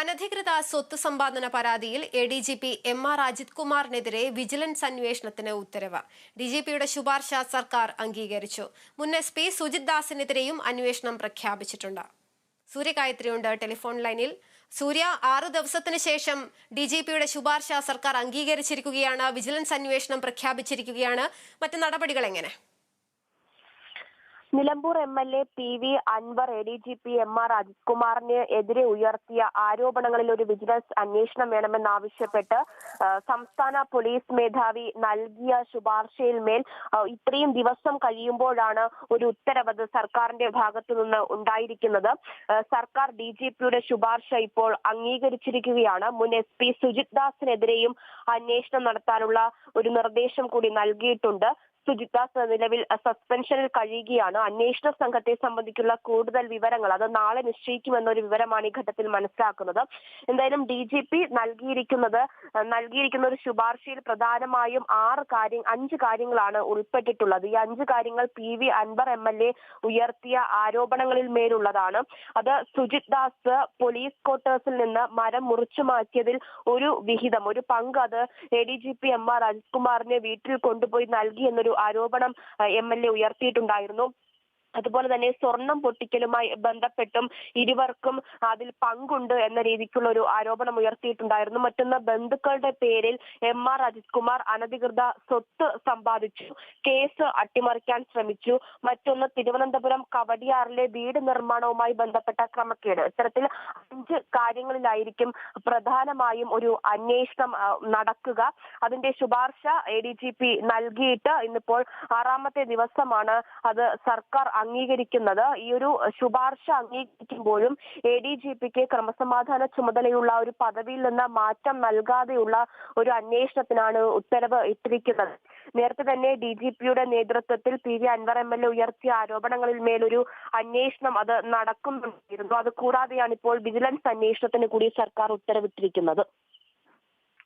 അനധികൃത സ്വത്ത് സമ്പാദന പരാതിയിൽ A D G P M R Ajith കുമാറിനെതിരെ vigilance അന്വേഷണത്തിന് ഉത്തരവ്. ഡി ജി പിയുടെ ശുപാർശ സർക്കാർ അംഗീകരിച്ചു. മുൻ എസ് പി സുജിത് ദാസിനെതിരെയും അന്വേഷണം പ്രഖ്യാപിച്ചിട്ടുണ്ട്. സൂര്യഗായത്രിയുണ്ട് ടെലിഫോൺ ലൈനിൽ സൂര്യ ആറു ദിവസത്തിന് ശേഷം ഡി ജി പിയുടെ ശുപാർശ സർക്കാർ അംഗീകരിച്ചിരിക്കുകയാണ്. വിജിലൻസ് അന്വേഷണം പ്രഖ്യാപിച്ചിരിക്കുകയാണ്. മറ്റ് നടപടികൾ എങ്ങനെ? Nilambur M L A P V Anvar A D G P M R Ajith കുമാറിന് എതിരെ ഉയർത്തിയ ആരോപണങ്ങളിൽ ഒരു വിജിലൻസ് അന്വേഷണം വേണമെന്നാവശ്യപ്പെട്ട് സംസ്ഥാന പോലീസ് മേധാവി നൽകിയ ശുപാർശയിൽ മേൽ ഇത്രയും ദിവസം കഴിയുമ്പോഴാണ് ഒരു ഉത്തരവ് സർക്കാരിന്റെ ഭാഗത്തു നിന്ന് ഉണ്ടായിരിക്കുന്നത്. സർക്കാർ ഡി ജി പിയുടെ ശുപാർശ ഇപ്പോൾ അംഗീകരിച്ചിരിക്കുകയാണ്. മുൻ എസ് പി സുജിത് ദാസിനെതിരെയും അന്വേഷണം നടത്താനുള്ള ഒരു നിർദ്ദേശം കൂടി നൽകിയിട്ടുണ്ട്. സുജിത് ദാസ് നിലവിൽ സസ്പെൻഷനിൽ കഴിയുകയാണ്. അന്വേഷണ സംഘത്തെ സംബന്ധിക്കുന്ന കൂടുതൽ വിവരങ്ങൾ അത് നാളെ നിശ്ചയിക്കുമെന്നൊരു വിവരമാണ് ഈ ഘട്ടത്തിൽ മനസ്സിലാക്കുന്നത്. എന്തായാലും ഡി ജി പി നൽകിയിരിക്കുന്നത് നൽകിയിരിക്കുന്ന ഒരു ശുപാർശയിൽ പ്രധാനമായും ആറ് കാര്യം അഞ്ച് കാര്യങ്ങളാണ് ഉൾപ്പെട്ടിട്ടുള്ളത്. ഈ അഞ്ച് കാര്യങ്ങൾ P V Anvar M L A ഉയർത്തിയ ആരോപണങ്ങളിൽ മേലുള്ളതാണ്. അത് സുജിത് ദാസ് പോലീസ് ക്വാർട്ടേഴ്സിൽ നിന്ന് മരം മുറിച്ചു മാറ്റിയതിൽ ഒരു വിഹിതം ഒരു പങ്ക് അത് A D G P M R Ajith കുമാറിനെ വീട്ടിൽ കൊണ്ടുപോയി നൽകി എന്നൊരു ആരോപണം എം എൽ എ ഉയർത്തിയിട്ടുണ്ടായിരുന്നു. അതുപോലെ തന്നെ സ്വർണം പൊട്ടിക്കലുമായി ബന്ധപ്പെട്ടും ഇരുവർക്കും അതിൽ പങ്കുണ്ട് എന്ന രീതിക്കുള്ള ഒരു ആരോപണം ഉയർത്തിയിട്ടുണ്ടായിരുന്നു. മറ്റൊന്ന് ബന്ധുക്കളുടെ പേരിൽ എം ആർ അജിത് കുമാർ അനധികൃത സ്വത്ത് സമ്പാദിച്ചു കേസ് അട്ടിമറിക്കാൻ ശ്രമിച്ചു. മറ്റൊന്ന് തിരുവനന്തപുരം കവടിയാറിലെ വീട് നിർമ്മാണവുമായി ബന്ധപ്പെട്ട ക്രമക്കേട്. ഇത്തരത്തിൽ അഞ്ച് കാര്യങ്ങളിലായിരിക്കും പ്രധാനമായും ഒരു അന്വേഷണം നടക്കുക. അതിന്റെ ശുപാർശ എ ഡി ജി പി നൽകിയിട്ട് ഇന്നിപ്പോൾ ആറാമത്തെ ദിവസമാണ് അത് സർക്കാർ അംഗീകരിക്കുന്നത്. ഈ ഒരു ശുപാർശ അംഗീകരിക്കുമ്പോഴും എ ഡി ജി പിക്ക് ക്രമസമാധാന ചുമതലയുള്ള ഒരു പദവിയിൽ നിന്ന് മാറ്റം നൽകാതെയുള്ള ഒരു അന്വേഷണത്തിനാണ് ഉത്തരവ് ഇട്ടിരിക്കുന്നത്. നേരത്തെ തന്നെ ഡി ജി പിയുടെ നേതൃത്വത്തിൽ P V Anvar M L A ഉയർത്തിയ ആരോപണങ്ങളിൽ മേലൊരു അന്വേഷണം അത് നടക്കുന്നുണ്ടായിരുന്നു. അത് കൂടാതെയാണ് ഇപ്പോൾ വിജിലൻസ് അന്വേഷണത്തിന് കൂടി സർക്കാർ ഉത്തരവിട്ടിരിക്കുന്നത്.